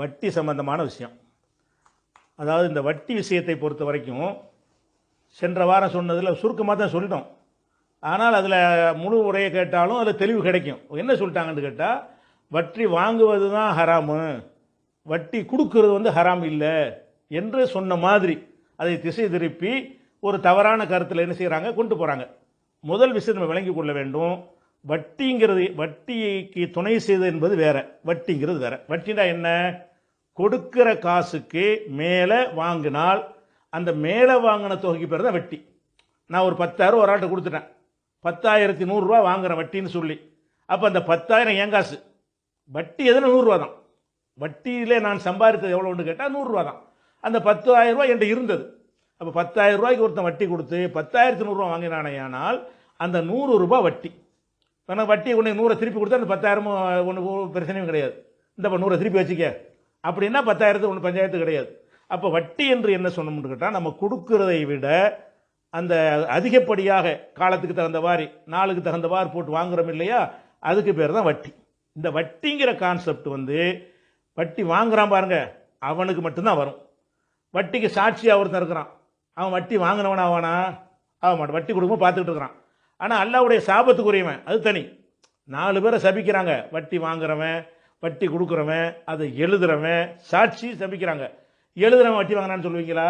வட்டி சம்பந்தமான விஷயம். அதாவது இந்த வட்டி விஷயத்தை பொறுத்த வரைக்கும் சென்ற வாரம் சொன்னதில் சுருக்கமாக தான் சொல்லிட்டோம். ஆனால் அதில் முழு உரையை கேட்டாலும் அதில் தெளிவு கிடைக்கும். என்ன சொல்லிட்டாங்கன்னு கேட்டால் வட்டி வாங்குவது தான் ஹராமு. வட்டி கொடுக்கறது வந்து ஹராம் இல்லை என்று சொன்ன மாதிரி அதை திசை திருப்பி ஒரு தவறான கருத்தில் என்ன செய்கிறாங்க கொண்டு போகிறாங்க முதல் விஷயத்தை நம்ம விளங்கி கொள்ள வேண்டும். வட்டிங்கிறது வட்டிக்கு துணை செய்தது என்பது வேற. வட்டிங்கிறது வேற. வட்டினா என்ன? கொடுக்கிற காசுக்கு மேலே வாங்கினால் அந்த மேலே வாங்கின தொகைக்கு பேர் தான் வட்டி. நான் ஒரு பத்தாயிரம் ஒரு ஆட்டை கொடுத்துட்டேன். பத்தாயிரத்தி நூறுரூவா வாங்குறேன் வட்டின்னு சொல்லி. அப்போ அந்த பத்தாயிரம் என் காசு. வட்டி எதுனா நூறுரூவா தான். வட்டியிலே நான் சம்பாதித்தது எவ்வளோன்னு கேட்டால் நூறுரூவா தான். அந்த பத்தாயிரம் ரூபா என்கிட்ட இருந்தது. அப்போ பத்தாயிரம் ரூபாய்க்கு ஒருத்தன் வட்டி கொடுத்து பத்தாயிரத்தி நூறுரூவா வாங்கினானேயானால் அந்த நூறு ரூபாய் வட்டி. ஆனால் வட்டியை கொண்டு நூறை திருப்பி கொடுத்தா அந்த பத்தாயிரமும் ஒன்றும் பிரச்சனையும் கிடையாது. இந்த நூறை திருப்பி வச்சுக்க. அப்படின்னா பத்தாயிரத்து ஒன்று பஞ்சாயத்து கிடையாது. அப்போ வட்டி என்று என்ன சொன்னோம்னு கேட்டால் நம்ம கொடுக்கிறதை விட அந்த அதிகப்படியாக காலத்துக்கு தகுந்த மாதிரி நாளுக்கு தகுந்த மாதிரி போட்டு வாங்குறோம் இல்லையா? அதுக்கு பேர் தான் வட்டி. இந்த வட்டிங்கிற கான்செப்ட் வந்து வட்டி வாங்குறான் பாருங்க அவனுக்கு மட்டும்தான் வரும். வட்டிக்கு சாட்சியாக ஒருத்தன் இருக்கிறான். அவன் வட்டி வாங்கினவனா அவனா ஆக மாட்டான். வட்டி கொடுக்கும்போது பார்த்துக்கிட்டு இருக்கிறான். ஆனால் அல்லாவுடைய சாபத்துக்குரியவன் அது தனி. நாலு பேரை சபிக்கிறாங்க. வட்டி வாங்குறவன் வட்டி கொடுக்குறவன் அதை எழுதுறவன் சாட்சி சபிக்கிறாங்க. எழுதுறவன் வட்டி வாங்கினான்னு சொல்லுவீங்களா?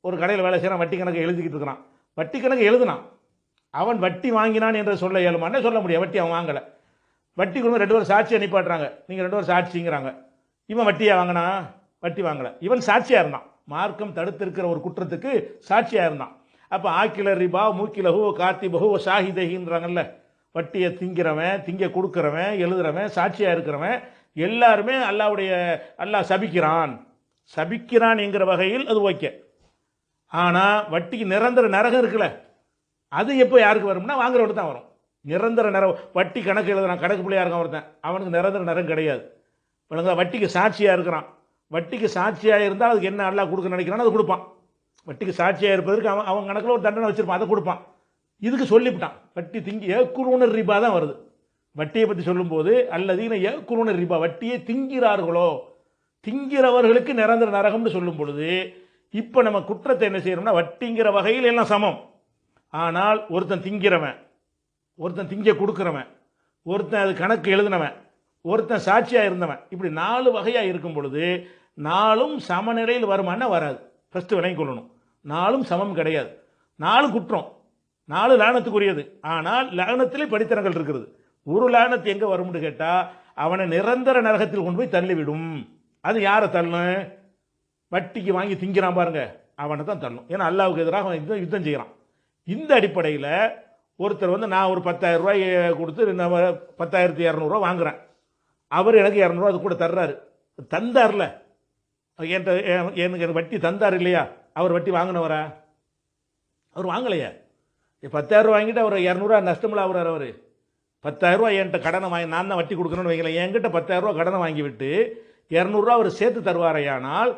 ஒரு கடையில் வேலை செய்கிறான் வட்டி கணக்கு எழுதிக்கிட்டு இருக்கிறான். வட்டி கணக்கு எழுதுனான். அவன் வட்டி வாங்கினான் என்று சொல்ல இயலுமானே சொல்ல முடியும்? வட்டி அவன் வாங்கலை. வட்டி கொடுங்க ரெண்டு பேரும் சாட்சியை நிப்பாட்டுறாங்க நீங்கள் ரெண்டு பேரும் சாட்சிங்கிறாங்க. இவன் வட்டியாக வாங்கினா? வட்டி வாங்கலை. இவன் சாட்சியாக இருந்தான். மார்க்கம் தடுத்திருக்கிற ஒரு குற்றத்துக்கு சாட்சியாக இருந்தான். அப்போ ஆக்கில ரிபா மூக்கிலஹு காத்தி பஹு ஷாஹிதஹின்றாங்கல்ல வட்டியை திங்கிறவன் திங்க கொடுக்குறவன் எழுதுறவன் சாட்சியாக இருக்கிறவன் எல்லாருமே அல்லாவுடைய அல்லாஹ் சபிக்கிறான். சபிக்கிறான் என்கிற வகையில் அது ஓகே. ஆனால் வட்டிக்கு நிரந்தர நரகம் இருக்குல்ல அது எப்போ யாருக்கு வரும்னா வாங்குறவங்க தான் வரும். நிரந்தர நரகம் வட்டி கணக்கு எழுதுறான் கணக்கு பிள்ளையாக இருக்கான் ஒருத்தன். அவனுக்கு நிரந்தர நரகம் கிடையாது. வட்டிக்கு சாட்சியாக இருக்கிறான். வட்டிக்கு சாட்சியாக இருந்தால் அதுக்கு என்ன அல்லா கொடுக்க நினைக்கிறானோ அது கொடுப்பான். வட்டிக்கு சாட்சியாக இருப்பதற்கு அவன் அவன் கணக்கில் ஒரு தண்டனை வச்சுருப்பான் அதை கொடுப்பான். இதுக்கு சொல்லிவிட்டான். வட்டி திங்கி ஏக்குருணர் ரிபா தான் வருது. வட்டியை பற்றி சொல்லும்போது அல்லது ஏக்குருணர் ரிபா வட்டியை திங்கிறார்களோ? திங்கிறவர்களுக்கு நிரந்தர நரகம்னு சொல்லும் பொழுது இப்போ நம்ம குற்றத்தை என்ன செய்யறோம்னா வட்டிங்கிற வகையில் எல்லாம் சமம். ஆனால் ஒருத்தன் திங்கிறவன் ஒருத்தன் திங்க கொடுக்குறவன் ஒருத்தன் அது கணக்கு எழுதினவன் ஒருத்தன் சாட்சியாக இருந்தவன் இப்படி நாலு வகையாக இருக்கும் பொழுது நாளும் சமநிலையில் வருமானா வராது. ஃபஸ்ட்டு விளங்கி கொள்ளணும். நாலும் சமம் கிடையாது. நாலு குற்றம். நாலு லானத்துக்குரியது. ஆனால் லானத்திலே படித்தனங்கள் இருக்கிறது. ஒரு லானத்து எங்கே வரும்னு கேட்டால் அவனை நிரந்தர நரகத்தில் கொண்டு போய் தள்ளிவிடும். அது யாரை தள்ளும்? வட்டிக்கு வாங்கி திங்கிறான் பாருங்க. அவனை தான் தள்ளும். ஏன்னா அல்லாவுக்கு எதிராக அவன் யுத்தம் யுத்தம் செய்கிறான். இந்த அடிப்படையில் ஒருத்தர் வந்து நான் ஒரு பத்தாயிரம் ரூபாய் கொடுத்து நான் பத்தாயிரத்தி இரநூறுவா வாங்குகிறேன் அவர் எனக்கு இரநூறுவா அது கூட தர்றாரு. தந்தார்ல. என்கிட்ட எனக்கு எனக்கு வட்டி தந்தார் இல்லையா? அவர் வட்டி வாங்கினவரா? அவர் வாங்கலையா. பத்தாயிரம் வாங்கிட்டு அவர் இரநூறுவா நஷ்டமில்ல அவர். அவர் பத்தாயிரரூவா என்கிட்ட கடனை வாங்கி நான் தான் வட்டி கொடுக்கணும்னு வைங்களேன் என்கிட்ட பத்தாயிரரூவா கடனை வாங்கிவிட்டு இரநூறுவா அவர் சேர்த்து தருவாரையானால்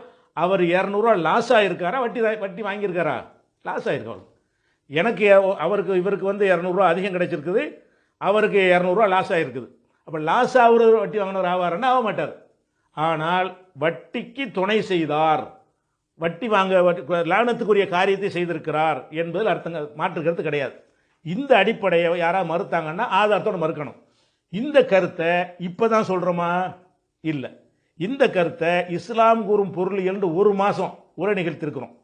அவர் இரநூறுவா லாஸ் ஆகிருக்காரா வட்டி வட்டி வாங்கியிருக்காரா? லாஸ் ஆகிருக்கு எனக்கு அவருக்கு இவருக்கு வந்து இரநூறுவா அதிகம் கிடைச்சிருக்குது. அவருக்கு இரநூறுவா லாஸ் ஆகிருக்குது அப்போ லாஸ் ஆகுற வட்டி வாங்கினவர் ஆவாருன்னா ஆக மாட்டார் ஆனால் வட்டிக்கு துணை செய்தார். வட்டி வாங்க வட்டி- காரியத்தை செய்திருக்கிறார் என்பதில் அர்த்தங்க மாற்றுக்கிறது கிடையாது. இந்த அடிப்படையை யாராவது மறுத்தாங்கன்னா ஆதாரத்தோட மறுக்கணும். இந்த கருத்தை இப்போ தான் சொல்கிறோமா இல்லை. இந்த கருத்தை இஸ்லாம் கூறும் பொருள் என்று ஒரு மாதம் உரை நிகழ்த்திருக்கிறோம்.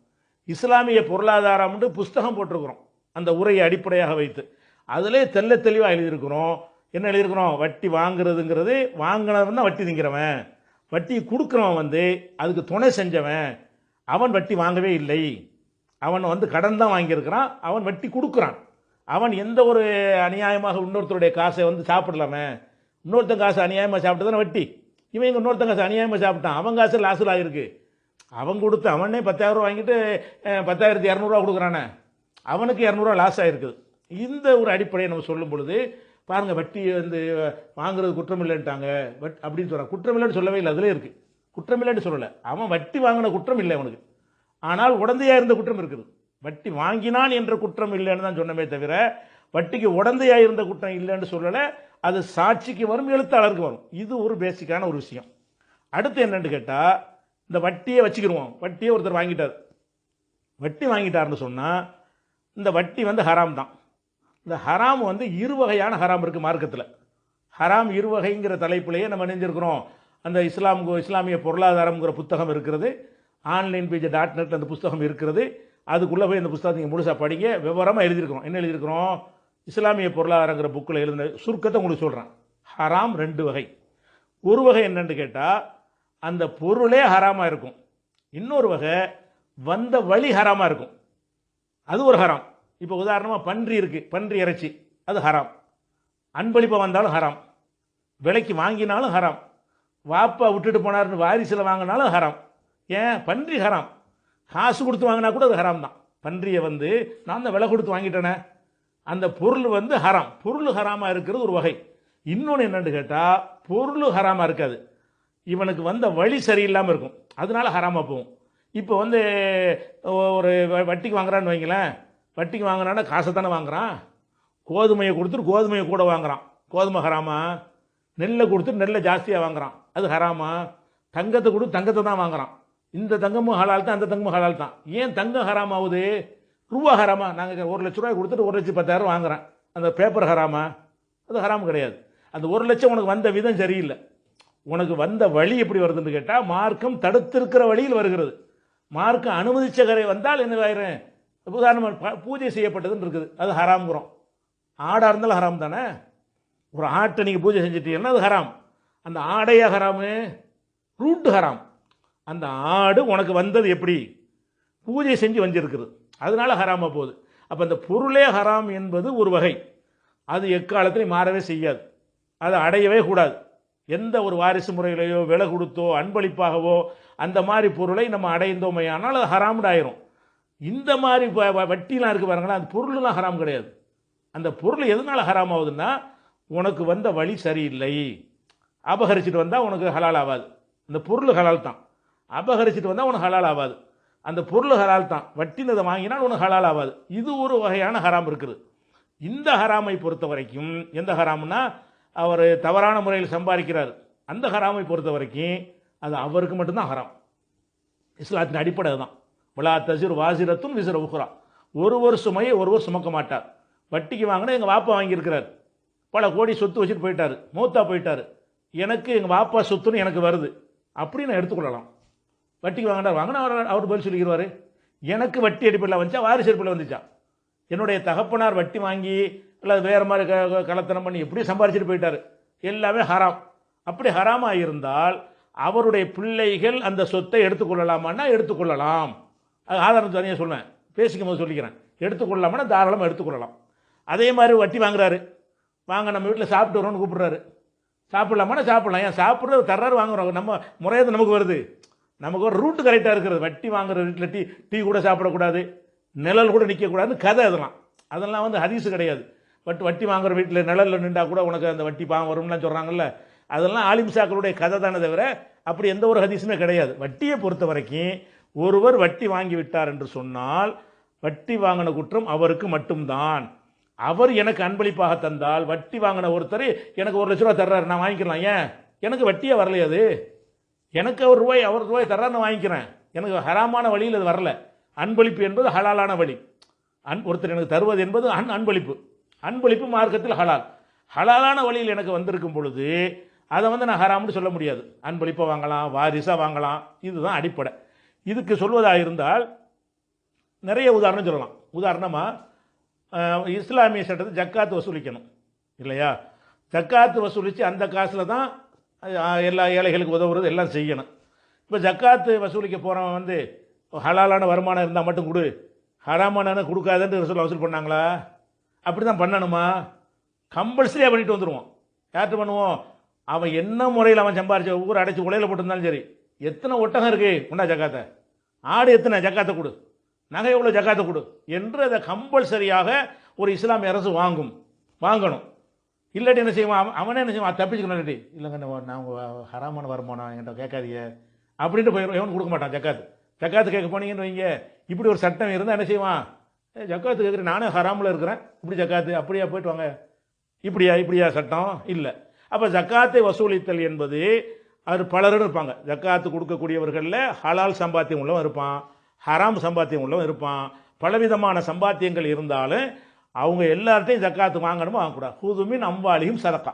இஸ்லாமிய பொருளாதாரம்னு புஸ்தகம் போட்டிருக்கிறோம். அந்த உரையை அடிப்படையாக வைத்து. அதிலே தெள்ள தெளிவாக எழுதியிருக்கிறோம். என்ன எழுதியிருக்கிறோம்? வட்டி வாங்குறதுங்கிறது வாங்கினவன் தான் வட்டி திங்கிறவன். வட்டி கொடுக்குறவன் வந்து அதுக்கு துணை செஞ்சவன். அவன் வட்டி வாங்கவே இல்லை. அவன் வந்து கடன் தான் வாங்கியிருக்கிறான். அவன் வட்டி கொடுக்குறான். அவன் எந்த ஒரு அநியாயமாக இன்னொருத்தருடைய காசை வந்து சாப்பிடலாமே? இன்னொருத்தன் காசு அநியாயமாக சாப்பிட்டு தானே வட்டி. இவன் இங்கே இன்னொருத்தன் காசு அநியாயமாக சாப்பிட்டான்? அவன் காசு லாஸில் ஆகிருக்கு அவன் கொடுத்து அவனே பத்தாயிரம் வாங்கிட்டு பத்தாயிரத்தி இரநூறுவா கொடுக்குறானே. அவனுக்கு இரநூறுவா லாஸ் ஆகிருக்குது இந்த ஒரு அடிப்படையை நம்ம சொல்லும் பொழுது பாருங்கள் வட்டி வந்து வாங்குறது குற்றமில்லைன்ட்டாங்க. பட் வட் அப்படின்னு சொல்கிறான் குற்றமில்லைன்னு சொல்லவே இல்லை. அதிலே இருக்குது குற்றம் இல்லைன்னு சொல்லலை. அவன் வட்டி வாங்கின குற்றம் இல்லை அவனுக்கு. ஆனால் உடந்தையாக இருந்த குற்றம் இருக்குது. வட்டி வாங்கினான் என்ற குற்றம் இல்லைன்னு தான் சொன்னமே தவிர வட்டிக்கு உடந்தையாக இருந்த குற்றம் இல்லைன்னு சொல்லலை. அது சாட்சிக்கு வரும் எழுத்தாளருக்கு வரும். இது ஒரு பேசிக்கான ஒரு விஷயம். அடுத்து என்னென்னு கேட்டால் இந்த வட்டியை வச்சுக்கிடுவோம் வட்டியை ஒருத்தர் வாங்கிட்டார். வட்டி வாங்கிட்டாருன்னு சொன்னால் இந்த வட்டி வந்து ஹராம் தான். இந்த ஹராம் வந்து இரு வகையான ஹராம் இருக்குது மார்க்கத்தில். ஹராம் இரு வகைங்கிற தலைப்பிலேயே நம்ம நினைஞ்சிருக்கிறோம் அந்த இஸ்லாம் இஸ்லாமிய பொருளாதாரம்ங்கிற புத்தகம் இருக்கிறது. ஆன்லைன் பேஜ் டாட் நெட் அந்த புஸ்தகம் இருக்கிறது. அதுக்குள்ளே போய் அந்த புத்தகத்தை நீங்கள் முழுசாக படிங்க. விவரமாக எழுதியிருக்கிறோம். என்ன எழுதியிருக்கிறோம்? இஸ்லாமிய பொருளாதாரங்கிற புக்கில் எழுதின சுருக்கத்தை உங்களுக்கு சொல்கிறேன் ஹராம் ரெண்டு வகை. ஒரு வகை என்னென்னு கேட்டால் அந்த பொருளே ஹராமாக இருக்கும். இன்னொரு வகை வந்த வழி ஹராமாக இருக்கும். அது ஒரு ஹராம். இப்போ உதாரணமாக பன்றி இருக்குது பன்றி இறைச்சி. அது ஹராம். அன்பளிப்பாக வந்தாலும் ஹராம். விலைக்கு வாங்கினாலும் ஹராம். வாப்பா விட்டுட்டு போனார்னு வாரிசில் வாங்கினாலும் ஹராம். ஏன்? பன்றி ஹராம். காசு கொடுத்து வாங்கினா கூட அது ஹராம் தான். பன்றியை வந்து நான் தான் விலை கொடுத்து வாங்கிட்டேனே. அந்த பொருள் வந்து ஹராம். பொருள் ஹராமாக இருக்கிறது ஒரு வகை. இன்னொன்று என்னென்னு கேட்டால் பொருள் ஹராமாக இருக்காது. இவனுக்கு வந்த வழி சரியில்லாமல் இருக்கும். அதனால ஹராமாக போகும். இப்போ வந்து ஒரு வ- வட்டிக்கு வாங்குறான்னு வைங்களேன். வட்டிக்கு வாங்குறான்னா காசை தானே வாங்குறான். கோதுமையை கொடுத்துட்டு கோதுமையை கூட வாங்குறான். கோதுமை ஹராமா? நெல்லை கொடுத்துட்டு நெல்லை ஜாஸ்தியாக வாங்குறான். அது ஹராமா? தங்கத்தை கொடுத்து தங்கத்தை தான் வாங்குறான். இந்த தங்கமும் ஹலால் தான் அந்த தங்கமும் ஹலால் தான். ஏன் தங்கம் ஹராம் ஆகுது ரூபா ஹராமா? நாங்கள் ஒரு லட்ச ரூபாய் கொடுத்துட்டு ஒரு லட்சம் பத்தாயிரம் வாங்குறேன். அந்த பேப்பர் ஹராமா? அது ஹராம் கிடையாது. அந்த ஒரு லட்சம் உனக்கு வந்த விதம் சரியில்லை. உனக்கு வந்த வழி எப்படி வருதுன்னு கேட்டால் மார்க்கம் தடுத்திருக்கிற வழியில் வருகிறது. மார்க்கம் அனுமதிச்ச கரை வந்தால் என்ன உதாரணமாக ப- பூஜை செய்யப்பட்டதுன்னு இருக்குது. அது ஹராம்ங்கிறோம். ஆடாக இருந்தாலும் ஹராம் தானே? ஒரு ஆட்டை நீங்கள் பூஜை செஞ்சிட்டீங்கன்னா அது ஹராம். அந்த ஆடையா ஹராமு? ரூட்டு ஹராம். அந்த ஆடு உனக்கு வந்தது எப்படி? பூஜை செஞ்சு வந்திருக்குது. அதனால ஹராமாக போகுது. அப்போ அந்த பொருளே ஹராம் என்பது ஒரு வகை. அது எக்காலத்திலையும் மாறவே செய்யாது. அதை அடையவே கூடாது. எந்த ஒரு வாரிசு முறையிலையோ விலை கொடுத்தோ அன்பளிப்பாகவோ அந்த மாதிரி பொருளை நம்ம அடைந்தோமையானால் அது ஹராம்டு ஆயிரும். இந்த மாதிரி வட்டிலாம் இருக்குது பாருங்களேன் அந்த பொருள்லாம் ஹராம் கிடையாது. அந்த பொருள் எதனால் ஹராம் ஆகுதுன்னா உனக்கு வந்த வழி சரியில்லை. அபகரிச்சுட்டு வந்தால் உனக்கு ஹலால் ஆகாது அந்த பொருள் ஹலால் தான். அபகரிச்சுட்டு வந்தால் உனக்கு ஹலால் ஆகாது அந்த பொருள் ஹலால் தான். வட்டினதை வாங்கினால் உனக்கு ஹலால் ஆகாது இது ஒரு வகையான ஹராம் இருக்குது. இந்த ஹராமை பொறுத்த வரைக்கும் எந்த ஹராம்னா அவர் தவறான முறையில் சம்பாதிக்கிறார். அந்த ஹராமை பொறுத்த வரைக்கும் அது அவருக்கு மட்டும்தான் ஹராம். இஸ்லாத்தின் அடிப்படை அதுதான். விழா தசிர் வாசிரத்தும் விசிற உஹ்ரா ஒருவர் சுமையை ஒருவர் சுமக்க மாட்டார். வட்டிக்கு வாங்கினா எங்கள் வாப்பா வாங்கியிருக்கிறார். பல கோடி சொத்து வச்சுட்டு போயிட்டார். மூத்தா போயிட்டார். எனக்கு எங்கள் வாப்பா சொத்துன்னு எனக்கு வருது. அப்படின்னு நான் எடுத்துக்கொள்ளலாம் வட்டிக்கு வாங்கினார். வாங்கினா அவர் அவர் பதில் சொல்லிக்கிறாரு எனக்கு வட்டி அடிப்படையில் வந்துச்சா? வாரிசு அடிப்படையில் வந்துச்சா? என்னுடைய தகப்பனார் வட்டி வாங்கி இல்லை வேறு மாதிரி க கலத்தனம் பண்ணி எப்படி சம்பாரிச்சிட்டு போயிட்டார்? எல்லாமே ஹராம். அப்படி ஹராமாக இருந்தால் அவருடைய பிள்ளைகள் அந்த சொத்தை எடுத்துக்கொள்ளலாமான்னா எடுத்துக்கொள்ளலாம் அது ஆதாரம் தனியாக சொல்லுவேன் பேசிக்கும் போது சொல்லிக்கிறேன் எடுத்துக்கொள்ளலாமான்னா தாராளமாக எடுத்துக்கொள்ளலாம் அதே மாதிரி வட்டி வாங்குறாரு. வாங்க நம்ம வீட்டில் சாப்பிட்டு வரோம்னு கூப்பிட்றாரு. சாப்பிடலாமான்னா சாப்பிட்லாம். ஏன் சாப்பிட்றது தர்றாரு வாங்குறோம். நம்ம முறையாக நமக்கு வருது. நமக்கு ஒரு ரூட்டு கரெக்டாக இருக்கிறது. வட்டி வாங்குற வீட்டில் டீ டீ கூட சாப்பிடக்கூடாது. நிழல் கூட நிற்கக்கூடாதுன்னு கதை அதெல்லாம். அதெல்லாம் வந்து ஹதீஸு கிடையாது. பட் வட்டி வாங்குற வீட்டில் நிழலில் நின்றா கூட உனக்கு அந்த வட்டி பாவம் வரும்லாம் சொல்கிறாங்கல்ல அதெல்லாம் ஆலிம்சாக்களுடைய கதை தானே தவிர அப்படி எந்த ஒரு ஹதீஸுமே கிடையாது. வட்டியை பொறுத்த வரைக்கும் ஒருவர் வட்டி வாங்கி விட்டார் என்று சொன்னால் வட்டி வாங்கின குற்றம் அவருக்கு மட்டும்தான். அவர் எனக்கு அன்பளிப்பாக தந்தால் வட்டி வாங்கின ஒருத்தர் எனக்கு ஒரு லட்ச ரூபா தர்றாரு நான் வாங்கிக்கலாம். ஏன்? எனக்கு வட்டியே வரலையே அது. எனக்கு அவர் ரூபாய் அவர் ரூபாய் தர்றாரு நான் வாங்கிக்கிறேன். எனக்கு ஹராமான வழியில் அது வரல. அன்பளிப்பு என்பது ஹலாலான வழி. அன் ஒருத்தர் எனக்கு தருவது என்பது அன் அன்பளிப்பு. அன்பளிப்பு மார்க்கத்தில் ஹலால். ஹலாலான வழியில் எனக்கு வந்திருக்கும் பொழுது அதை வந்து நான் ஹராம்னு சொல்ல முடியாது. அன்பளிப்பை வாங்கலாம் வாரிசாக வாங்கலாம். இதுதான் அடிப்படை. இதுக்கு சொல்வதாக இருந்தால் நிறைய உதாரணம் சொல்லலாம். உதாரணமாக இஸ்லாமிய சட்டத்தை ஜக்காத்து வசூலிக்கணும். இல்லையா? ஜக்காத்து வசூலித்து அந்த காசில் தான் எல்லா ஏழைகளுக்கு உதவுறது எல்லாம் செய்யணும். இப்போ ஜக்காத்து வசூலிக்க போகிறவன் வந்து ஹலாலான வருமானம் இருந்தால் மட்டும் கொடு. ஹராமான கொடுக்காதுன்னு ரசூல் வசூல் பண்ணாங்களா? அப்படி தான் பண்ணணுமா? கம்பல்சரியாக பண்ணிட்டு வந்துடுவோம் யார்கிட்ட பண்ணுவோம்? அவன் என்ன முறையில் அவன் சம்பாரிச்ச ஊரை அடைச்சி உலையில் போட்டிருந்தாலும் சரி. எத்தனை ஒட்டகம் இருக்குது உண்டா ஜக்காத்தை? ஆடு எத்தனை? ஜக்காத்தை கொடு. நகை எவ்வளோ ஜக்காத்தை கொடு என்று அதை கம்பல்சரியாக ஒரு இஸ்லாமிய அரசு வாங்கும். வாங்கணும். இல்லாட்டி என்ன செய்வான்? அவன் அவனே என்ன செய்வான்? தப்பிச்சுக்கணும் இல்லாட்டி. இல்லைங்க நான் நாங்கள் ஹராமான வருமானம் என்கிட்ட கேட்காதீங்க. அப்படின்ட்டு போயிடும் எவனும் கொடுக்க மாட்டான் ஜக்காத்து. ஜக்காத்து கேட்க போனீங்கன்னு வைங்க. இப்படி ஒரு சட்டம் இருந்தால் என்ன செய்வான்? ஜக்காத்து கேட்குறேன் நானே ஹராமில் இருக்கிறேன். இப்படி ஜக்காத்து அப்படியா போயிட்டு வாங்க. இப்படியா இப்படியா சட்டம்? இல்லை. அப்போ ஜக்காத்தை வசூலித்தல் என்பது அவர் பலரும் இருப்பாங்க. ஜக்காத்து கொடுக்கக்கூடியவர்களில் ஹலால் சம்பாத்தியம் உள்ளவன் இருப்பான். ஹராம் சம்பாத்தியம் உள்ளவன் இருப்பான். பலவிதமான சம்பாத்தியங்கள் இருந்தாலும் அவங்க எல்லார்ட்டையும் ஜக்காத்து வாங்கணுமோ வாங்கக்கூடாது ஹூதுமின் அம்பாலியும் சதக்கா.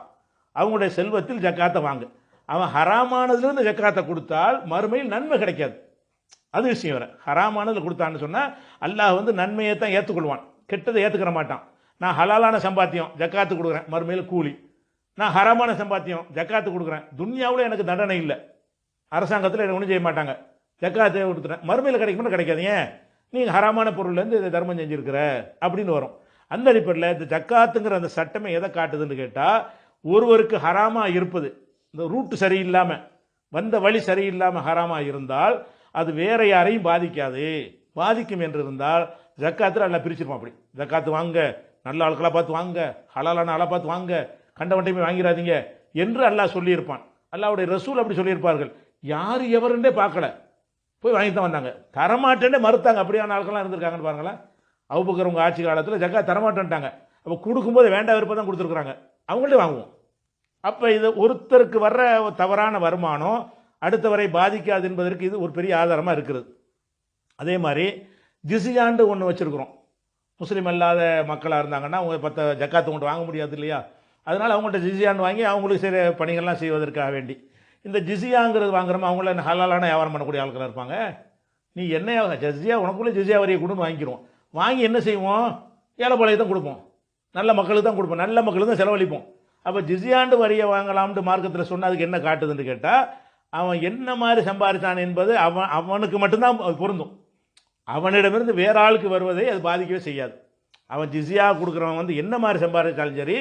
அவங்களுடைய செல்வத்தில் ஜக்காத்தை வாங்கு. அவன் ஹராமானதுலேருந்து ஜக்காத்தை கொடுத்தால் மறுமையில் நன்மை கிடைக்காது. அது விஷயம் வேறு. ஹராமானதில் கொடுத்தான்னு சொன்னால் அல்லாஹ் வந்து நன்மையை தான் ஏற்றுக்கொள்வான் கெட்டதை ஏற்றுக்கிற மாட்டான். நான் ஹலாலான சம்பாத்தியம் ஜக்காத்து கொடுக்குறேன். மறுமையில் கூலி. நான் ஹராமான சம்பாத்தியம் ஜக்காத்து கொடுக்குறேன். துன்யாவில் எனக்கு தண்டனை இல்லை. அரசாங்கத்தில் எனக்கு ஒன்றும் செய்ய மாட்டாங்க. ஜக்காத்தை கொடுத்துட்டேன். மறுமையில் கிடைக்கும்னு கிடைக்காது ஏன் நீங்கள் ஹராமான பொருள்லேருந்து இதை தர்மம் செஞ்சுருக்கிற அப்படின்னு வரும். அந்த அடிப்படையில் இந்த ஜக்காத்துங்கிற அந்த சட்டமே எதை காட்டுதுன்னு கேட்டால் ஒருவருக்கு ஹராமாக இருப்பது. இந்த ரூட்டு சரியில்லாமல் வந்த வழி சரியில்லாமல் ஹராமாக இருந்தால் அது வேற யாரையும் பாதிக்காது. பாதிக்கும் என்று இருந்தால் ஜக்காத்தில் நல்லா பிரிச்சிருப்போம் அப்படி. ஜக்காத்து வாங்க நல்ல ஆட்களாக பார்த்து வாங்க ஹலாலான ஆளாக பார்த்து வாங்க கண்டவன்ட்டையுமே வாங்கிறாதீங்க என்று அல்லாஹ் சொல்லியிருப்பான். அல்லாவுடைய ரசூல் அப்படி சொல்லியிருப்பார்கள். யார் எவருன்றே பார்க்கல. போய் வாங்கி தான் வந்தாங்க. தரமாட்டேன்னு மறுத்தாங்க. அப்படியான ஆட்கள்லாம் இருந்திருக்காங்கன்னு பாருங்களேன். அவுபக்கர் உங்கள் ஆட்சி காலத்தில் ஜக்கா தரமாட்டேன்ட்டாங்க. அப்போ கொடுக்கும்போது வேண்டாம் விருப்பம் தான் கொடுத்துருக்குறாங்க. அவங்கள்ட்ட வாங்குவோம். அப்போ இது ஒருத்தருக்கு வர்ற தவறான வருமானம் அடுத்தவரை பாதிக்காது என்பதற்கு இது ஒரு பெரிய ஆதாரமாக இருக்கிறது. அதே மாதிரி ஜிசியாண்டு ஒன்று வச்சுருக்குறோம். முஸ்லீம் அல்லாத மக்களாக இருந்தாங்கன்னா அவங்க பத்த ஜக்காத்து கொண்டு வாங்க முடியாது இல்லையா? அதனால் அவங்கள்ட்ட ஜிசியாண்டு வாங்கி அவங்களுக்கு சில பணிகள்லாம் செய்வதற்காக வேண்டி. இந்த ஜிசியாங்கிறது வாங்குறோமா அவங்கள ஹலாலான வியாபாரம் பண்ணக்கூடிய ஆட்களாக இருப்பாங்க? நீ என்ன ஜிசியா உனக்குள்ளே ஜிசியா வரியை கொடுன்னு வாங்கிக்கிறோம் வாங்கி என்ன செய்வோம்? ஏழைப்பாளையை தான் கொடுப்போம். நல்ல மக்களுக்கு தான் கொடுப்போம். நல்ல மக்களுக்கு தான் செலவழிப்போம். அப்போ ஜிசியாண்டு வரியை வாங்கலாம்னு மார்க்கத்தில் சொன்னால் அதுக்கு என்ன காட்டுதுன்னு கேட்டால் அவன் என்ன மாதிரி சம்பாதிச்சான் என்பது அவன் அவனுக்கு மட்டும்தான் அது பொருந்தும். அவனிடமிருந்து வேற ஆளுக்கு வருவதை அது பாதிக்கவே செய்யாது. அவன் ஜிசியாக கொடுக்குறவன் வந்து என்ன மாதிரி சம்பாதிச்சாலும் சரி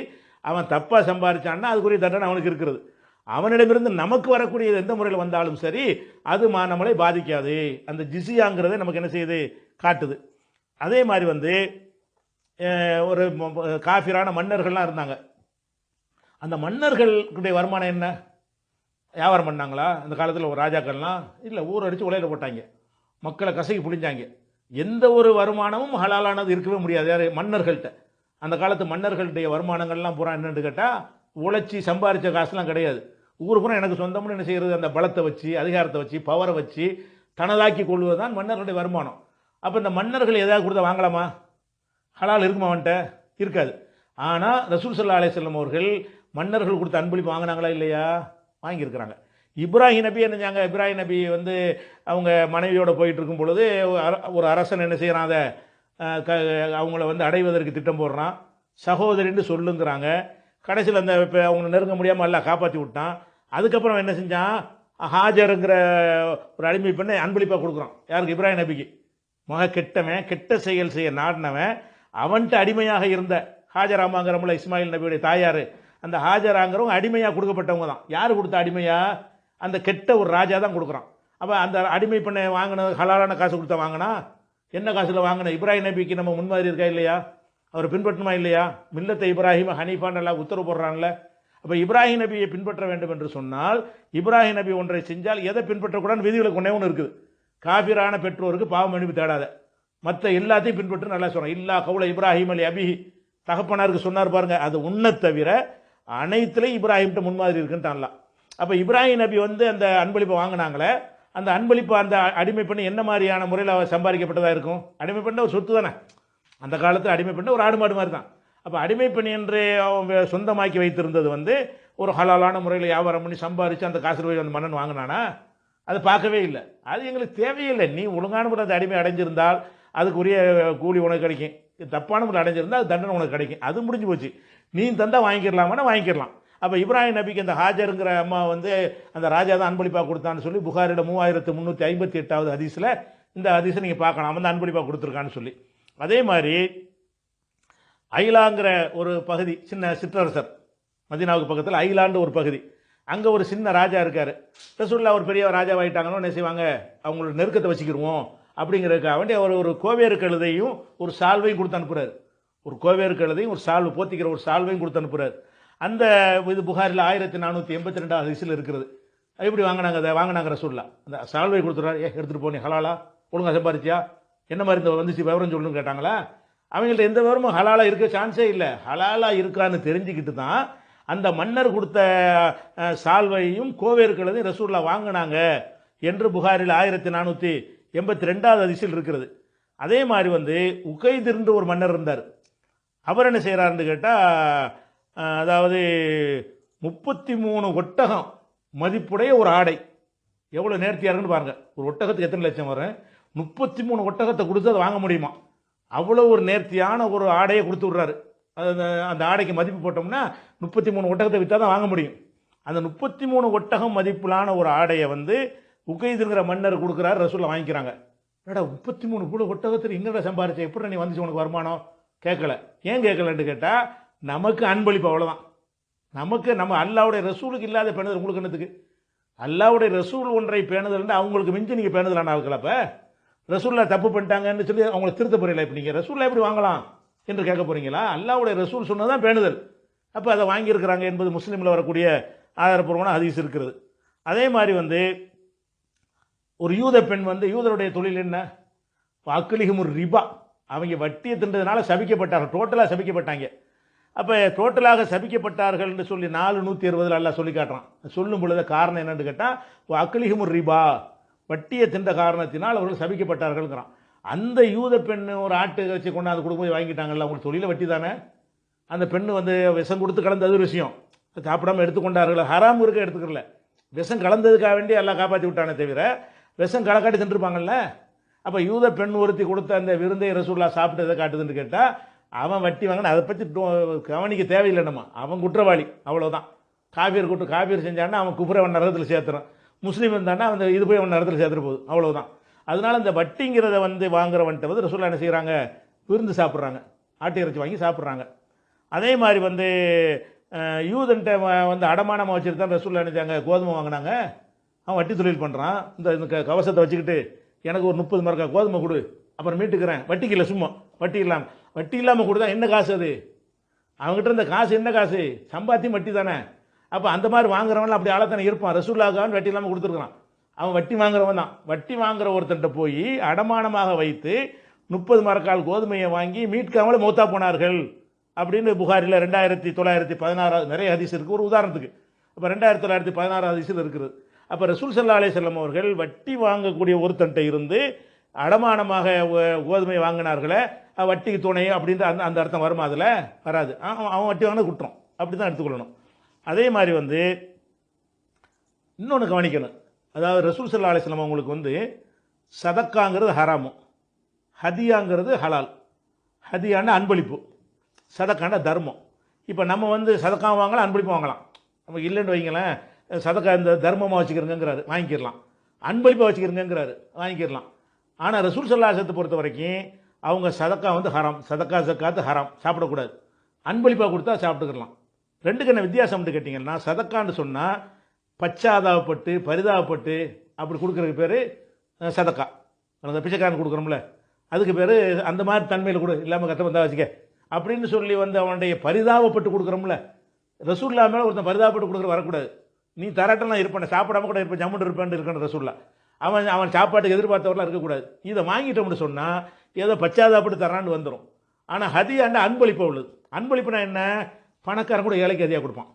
அவன் தப்பாக சம்பாதிச்சான்னா அதுக்குரிய தண்டனை அவனுக்கு இருக்கிறது. அவனிடமிருந்து நமக்கு வரக்கூடியது எந்த முறையில் வந்தாலும் சரி அது மா நம்மளை பாதிக்காது. அந்த ஜிசியாங்கிறத நமக்கு என்ன செய்யுது? காட்டுது. அதே மாதிரி வந்து ஒரு காஃபிரான மன்னர்கள்லாம் இருந்தாங்க. அந்த மன்னர்களுடைய வருமானம் என்ன? வியாபாரம் பண்ணாங்களா? அந்த காலத்தில் ஒரு ராஜாக்கள்லாம் இல்லை ஊர் அடித்து உலையில போட்டாங்க. மக்களை கசக்கி புழிஞ்சாங்க. எந்த ஒரு வருமானமும் ஹலாலானது இருக்கவே முடியாது. யார்? மன்னர்கள்ட்ட. அந்த காலத்து மன்னர்களுடைய வருமானங்கள்லாம் பூரா என்னென்னு கேட்டால் உழைச்சி சம்பாரித்த காசுலாம் கிடையாது. ஊர் பூரா எனக்கு சொந்தம்னு என்ன செய்கிறது அந்த பலத்தை வச்சு அதிகாரத்தை வச்சு பவரை வச்சு தனதாக்கி கொள்வது தான் மன்னர்களுடைய வருமானம். அப்போ இந்த மன்னர்கள் ஏதாவது கொடுத்தா வாங்கலாமா? ஹலால் இருக்குமா அவன்கிட்ட? இருக்காது. ஆனால் ரசூல் சல்லா அலையம் அவர்கள் மன்னர்கள் கொடுத்த அன்பளிப்பு வாங்கினாங்களா இல்லையா? வாங்கியிருக்கிறாங்க. இப்ராஹிம் நபி என்ன செஞ்சாங்க? இப்ராஹிம் நபி வந்து அவங்க மனைவியோடு போயிட்டு இருக்கும் பொழுது ஒரு அர- ஒரு அரசன் என்ன செய்கிறான் அதை க அவங்கள வந்து அடைவதற்கு திட்டம் போடுறான். சகோதரின்னு சொல்லுங்கிறாங்க. கடைசியில் அந்த இப்போ அவங்கள நெருங்க முடியாமல் எல்லாம் காப்பாற்றி விட்டான். அதுக்கப்புறம் என்ன செஞ்சான்? ஹாஜருங்கிற ஒரு அடிமை பெண்ணை அன்பளிப்பாக கொடுக்குறான். யாருக்கு? இப்ராஹிம் நபிக்கு. மக கெட்டவன் கெட்ட செயல் செய்ய நாடினவன். அவன்கிட்ட அடிமையாக இருந்த ஹாஜராமாங்கிறவங்கள இஸ்மாயில் நபியுடைய தாயார். அந்த ஹாஜராங்கிறவங்க அடிமையாக கொடுக்கப்பட்டவங்க தான். யார் கொடுத்த அடிமையாக அந்த கெட்ட ஒரு ராஜா தான் கொடுக்குறான். அப்போ அந்த அடிமை பண்ணை வாங்கினது ஹலாலான காசு கொடுத்தா வாங்கினா? என்ன காசில் வாங்கின? இப்ராஹிம் நபிக்கு நம்ம முன்மாதிரி இருக்கா இல்லையா? அவர் பின்பற்றணுமா இல்லையா? மில்லத்தை இப்ராஹிம் ஹனீஃபான் எல்லாம் உத்தரவு போடுறான்ல. அப்போ இப்ராஹிம் நபியை பின்பற்ற வேண்டும் என்று சொன்னால் இப்ராஹிம் நபி ஒன்றை செஞ்சால் எதை பின்பற்றக்கூடாதுன்னு விதிகளுக்கு ஒன்றே ஒன்று இருக்குது. காபிரான பெற்றோருக்கு பாவம் மன்னிப்பு தேடாத. மற்ற எல்லாத்தையும் பின்பற்று நல்லா சொல்கிறேன் இல்லா கவுல இப்ராஹிம் அலி அபிஹி. தகப்பனாருக்கு சொன்னார் பாருங்கள் அது உன்னை தவிர அனைத்துலேயும் இப்ராஹிம்கிட்ட முன்மாதிரி தானலாம் அப்போ இப்ராஹிம் நபி வந்து அந்த அன்பளிப்பை வாங்கினாங்களே அந்த அன்பளிப்பு அந்த அடிமை பண்ணி என்ன மாதிரியான முறையில் சம்பாதிக்கப்பட்டதாக இருக்கும்? அடிமை பண்ண ஒரு சொத்து தானே. அந்த காலத்தில் அடிமை பண்ண ஒரு ஆடு மாடு மாதிரி தான் அப்போ அடிமை பெண் என்று சொந்தமாக்கி வைத்திருந்தது வந்து ஒரு ஹலாலான முறையில் வியாபாரம் பண்ணி சம்பாரித்து அந்த காசு போய் அந்த மன்னன் வாங்கினானா? அதை பார்க்கவே இல்லை. அது எங்களுக்கு தேவையில்லை. நீ ஒழுங்கான முறை அந்த அடிமை அடைஞ்சிருந்தால் அதுக்குரிய கூலி உனக்கு கிடைக்கும். இது தப்பான முறை அடைஞ்சிருந்தால் அது தண்டனை உனக்கு கிடைக்கும். அது முடிஞ்சு போச்சு. நீ தந்தால் வாங்கிக்கலாமான்னா வாங்கிக்கலாம். அப்போ இப்ராஹிம் நபிக்கு அந்த ஹாஜருங்கிற அம்மா வந்து அந்த ராஜா தான் அன்பளிப்பாக கொடுத்தான்னு சொல்லி புகாரிட மூவாயிரத்து முந்நூற்றி ஐம்பத்தி எட்டாவது ஹதீஸில் இந்த ஹதீஸை நீங்கள் பார்க்கலாம். அவன் தான் அன்பளிப்பாக கொடுத்துருக்கான்னு சொல்லி. அதே மாதிரி ஐலாங்கிற ஒரு பகுதி சின்ன சிற்றரசர் மதினாவுக்கு பக்கத்தில் ஐலாண்டு ஒரு பகுதி. அங்கே ஒரு சின்ன ராஜா இருக்கார். ரசூல்லா ஒரு பெரிய ராஜாவாயிட்டாங்கன்னா என்ன செய்வாங்க? அவங்களோட நெருக்கத்தை வச்சுக்கிடுவோம் அப்படிங்கிறதுக்காக வேண்டி அவர் ஒரு கோவேறு கழுதையும் ஒரு சால்வையும் கொடுத்து அனுப்புகிறார் ஒரு கோவேறு கழுதையும் ஒரு சால்வு போத்திக்கிற ஒரு சால்வையும் கொடுத்து அனுப்புகிறார் அந்த இது புகாரில் ஆயிரத்தி நானூற்றி எண்பத்தி ரெண்டாவது வயசில் இருக்கிறது. எப்படி வாங்கினாங்க அதை? வாங்கினாங்க ரசூல்லா அந்த சால்வை கொடுத்துட்றாரு. ஏ எடுத்துகிட்டு போனே ஹலாலா. ஒழுங்காக சம்பாரிச்சியா? என்ன மாதிரி இந்த வந்துச்சு விவரம் சொல்லுன்னு கேட்டாங்களா? அவங்கள்ட்ட எந்த விவரமும் ஹலாலா இருக்க சான்ஸே இல்லை. ஹலாலா இருக்கான்னு தெரிஞ்சுக்கிட்டு தான் அந்த மன்னர் கொடுத்த சால்வையும் கோவேர்களையும் ரசூல்லா வாங்கினாங்க என்று புகாரில் ஆயிரத்தி நானூற்றி எண்பத்தி ரெண்டாவது அதிசயில் இருக்கிறது. அதே மாதிரி வந்து உகைதிர்ன்ற ஒரு மன்னர் இருந்தார். அவர் என்ன செய்கிறாருன்னு கேட்டால் அதாவது முப்பத்தி மூணு ஒட்டகம் மதிப்புடைய ஒரு ஆடை. எவ்வளோ நேர்த்தியாக இருக்குன்னு பாருங்கள் ஒரு ஒட்டகத்துக்கு எத்தனை லட்சம் வரும்? முப்பத்தி மூணு ஒட்டகத்தை கொடுத்து அதை வாங்க முடியுமா? அவ்வளோ ஒரு நேர்த்தியான ஒரு ஆடையை கொடுத்து விட்றாரு. அது அந்த- அந்த ஆடைக்கு மதிப்பு போட்டோம்னா முப்பத்தி மூணு ஒட்டகத்தை விற்றா தான் வாங்க முடியும். அந்த முப்பத்தி மூணு ஒட்டகம் மதிப்பிலான ஒரு ஆடையை வந்து உகைதுங்கிற மன்னர் கொடுக்குறாரு ரசூலில் வாங்கிக்கிறாங்க. ஏடா முப்பத்தி மூணு கூட ஒட்டகத்தில் எங்கடா சம்பாரிச்ச? எப்படி நீ வந்துச்சு உனக்கு வருமானம்? கேட்கல. ஏன் கேட்கலன்னு கேட்டால் நமக்கு அன்பளிப்பு அவ்வளோதான் நமக்கு நம்ம அல்லாவுடைய ரசூலுக்கு இல்லாத பேணுதல் உங்களுக்கு என்னத்துக்கு? அல்லாவுடைய ரசூல் ஒன்றை பேணுதல்னு அவங்களுக்கு மிஞ்சி நீங்கள் பேணுதலான ஆட்கள் ரசூல்லா தப்பு பண்ணிட்டாங்கன்னு சொல்லி அவங்கள திருத்த போகிறீங்களா இப்போ நீங்கள் ரசூல்லா எப்படி வாங்கலாம் என்று கேட்க போகிறீங்களா அல்லாவுடைய ரசூல் சொன்னதான் பேணுதல். அப்போ அதை வாங்கியிருக்கிறாங்க என்பது முஸ்லீமில் வரக்கூடிய ஆதாரப்பூர்வமான ஹதீஸ் இருக்கிறது. அதே மாதிரி வந்து ஒரு யூத பெண் வந்து யூதருடைய தொழில் என்ன? அக்குலிகும் ஒரு ரிபா. அவங்க வட்டியை தின்றதுனால சபிக்கப்பட்டார்கள். டோட்டலாக சபிக்கப்பட்டாங்க. அப்போ டோட்டலாக சபிக்கப்பட்டார்கள் என்று சொல்லி நாலு நூற்றி அறுபதில் எல்லாம் சொல்லி காட்டுறான். சொல்லும் பொழுது காரணம் என்னென்னு கேட்டால் அக்குலிகும் ஒரு ரிபா. வட்டியை தின்ற காரணத்தினால் அவர்கள் சபிக்கப்பட்டார்கள்ங்கிறான். அந்த யூத பெண் ஒரு ஆட்டு வச்சு கொண்டாந்து கொடுக்கும்போது வாங்கிட்டாங்கல்ல அவங்களுக்கு தொழில வட்டி தானே? அந்த பெண்ணு வந்து விஷம் கொடுத்து கலந்தது ஒரு விஷயம். சாப்பிடாம எடுத்துக்கொண்டார்கள் ஹராம் இருக்க எடுத்துக்கல விஷம் கலந்ததுக்காக வேண்டி எல்லாம் காப்பாற்றி விட்டானே தவிர விஷம் களக்காட்டி தின்றுருப்பாங்கல்ல அப்போ யூத பெண் ஒருத்தி கொடுத்த அந்த விருந்தை ரசூல்லா சாப்பிட்டதை காட்டுதுன்னு கேட்டால் அவன் வட்டி வாங்கின அதை பற்றி கவனிக்க தேவையில்லை நம்ம. அவன் குற்றவாளி அவ்வளோதான் காபீர் கூட்டு காபீர் செஞ்சான்னா அவன் குப்புரை நரகத்தில் சேர்த்துறான். முஸ்லீம் இருந்தான்னா அந்த இது போய் அவன் நடத்துல சேர்த்துட்டு போகுது. அவ்வளோதான் அதனால இந்த வட்டிங்கிறத வந்து வாங்குறவன்ட்ட வந்து ரசூல்லா என்ன செய்கிறாங்க விருந்து சாப்பிட்றாங்க. ஆட்டு இறைச்சி வாங்கி சாப்பிட்றாங்க. அதே மாதிரி வந்து யூதன்ட்ட வந்து அடமானமாக வச்சுட்டு தான் ரசூல்லா நினைச்சாங்க கோதுமை வாங்கினாங்க. அவன் வட்டி தொழில் பண்ணுறான் இந்த இந்த க- கவசத்தை வச்சுக்கிட்டு எனக்கு ஒரு முப்பது மரக்கா கோதுமை கொடு. அப்புறம் மீட்டுக்கிறேன். வட்டிக்கு இல்லை சும்மா. வட்டி இல்லாமல் வட்டி இல்லாமல் கொடுத்தா என்ன காசு அது? அவங்ககிட்ட இருந்த காசு என்ன காசு? சம்பாத்தியம் வட்டி தானே. அப்போ அந்த மாதிரி வாங்குறவன் அப்படி ஆளத்தானே இருப்பான். ரசூல்லாக்கான்னு வட்டி இல்லாமல் கொடுத்துருக்கான் அவன் வட்டி வாங்குறவன் தான். வட்டி வாங்குற ஒருத்தன்ட்ட போய் அடமானமாக வைத்து முப்பது மரக்கால் கோதுமையை வாங்கி மீட்காமலே மூத்தா போனார்கள். அப்படின்னு புகாரில் ரெண்டாயிரத்தி தொள்ளாயிரத்தி பதினாறாவது நிறைய ஹதீஸ் இருக்குது ஒரு உதாரணத்துக்கு. அப்போ ரெண்டாயிரத்தி தொள்ளாயிரத்தி பதினாறாவது ஹதீஸில் இருக்குது. அப்போ ரசூல் சல்லா அலே செல்லம் அவர்கள் வட்டி வாங்கக்கூடிய ஒருத்தன்ட்ட இருந்து அடமானமாக ஒ- கோதுமை வாங்கினார்களே வட்டிக்கு துணை அப்படின்ற அந்த அந்த அர்த்தம் வருமா அதில்? வராது. அவன் அவன் வட்டி வாங்கின குற்றம். அப்படி தான் எடுத்துக்கொள்ளணும். அதே மாதிரி வந்து இன்னொன்று கவனிக்கணும். அதாவது ரசூல் சல்லா அலிஸ்லாம் அவங்களுக்கு வந்து சதக்காங்கிறது ஹராமும் ஹதியாங்கிறது ஹலால். ஹதியான அன்பளிப்பு. சதக்கான தர்மம். இப்போ நம்ம வந்து சதக்கா வாங்கலாம் அன்பளிப்பு வாங்கலாம். நம்ம இல்லைன்னு வைங்களேன் சதக்கா இந்த தர்மமாக வச்சுக்கிறங்கிறாரு வாங்கிக்கிடலாம். அன்பளிப்பாக வச்சுக்கிறங்கிறாரு வாங்கிக்கிடலாம். ஆனால் ரசூல் சல்லாசத்தை பொறுத்த வரைக்கும் அவங்க சதக்கா வந்து ஹராம். சதக்கா சக்காத்து ஹராம். சாப்பிடக்கூடாது. அன்பளிப்பாக கொடுத்தா சாப்பிட்டுக்கலாம் ரெண்டுக்கு என்ன வித்தியாசம்னு கேட்டிங்கன்னா சதக்கான்னு சொன்னால் பச்சாதாபப்பட்டு பரிதாபப்பட்டு அப்படி கொடுக்குறதுக்கு பேர் சதக்கா. அந்த பிச்சைக்காரன் கொடுக்குறோம்ல அதுக்கு பேர் அந்த மாதிரி தன்மையில் கொடு இல்லாமல் கத்த வந்தா வச்சுக்க. அப்படின்னு சொல்லி வந்து அவனுடைய பரிதாபப்பட்டு கொடுக்குறோம்ல. ரசூல்லா மேலே ஒருத்தன் பரிதாபப்பட்டு கொடுக்குற வரக்கூடாது. நீ தராட்டெல்லாம் இருப்பேன் சாப்பிடாம கூட இருப்பேன் ஜம்முன்னு இருப்பேன்னு இருக்கணும் ரசூல்லா அவன் அவன் சாப்பாட்டுக்கு எதிர்பார்த்தவரெலாம் இருக்கக்கூடாது. இதை வாங்கிட்டோம்னு சொன்னால் ஏதோ பச்சாதாப்பட்டு தரான்னு வந்துடும் ஆனால் ஹதியாண்டா அன்பளிப்பு உள்ளது. அன்பளிப்புனா என்ன? பணக்காரன் கூட ஏழைக்கு அதியாக கொடுப்பான்?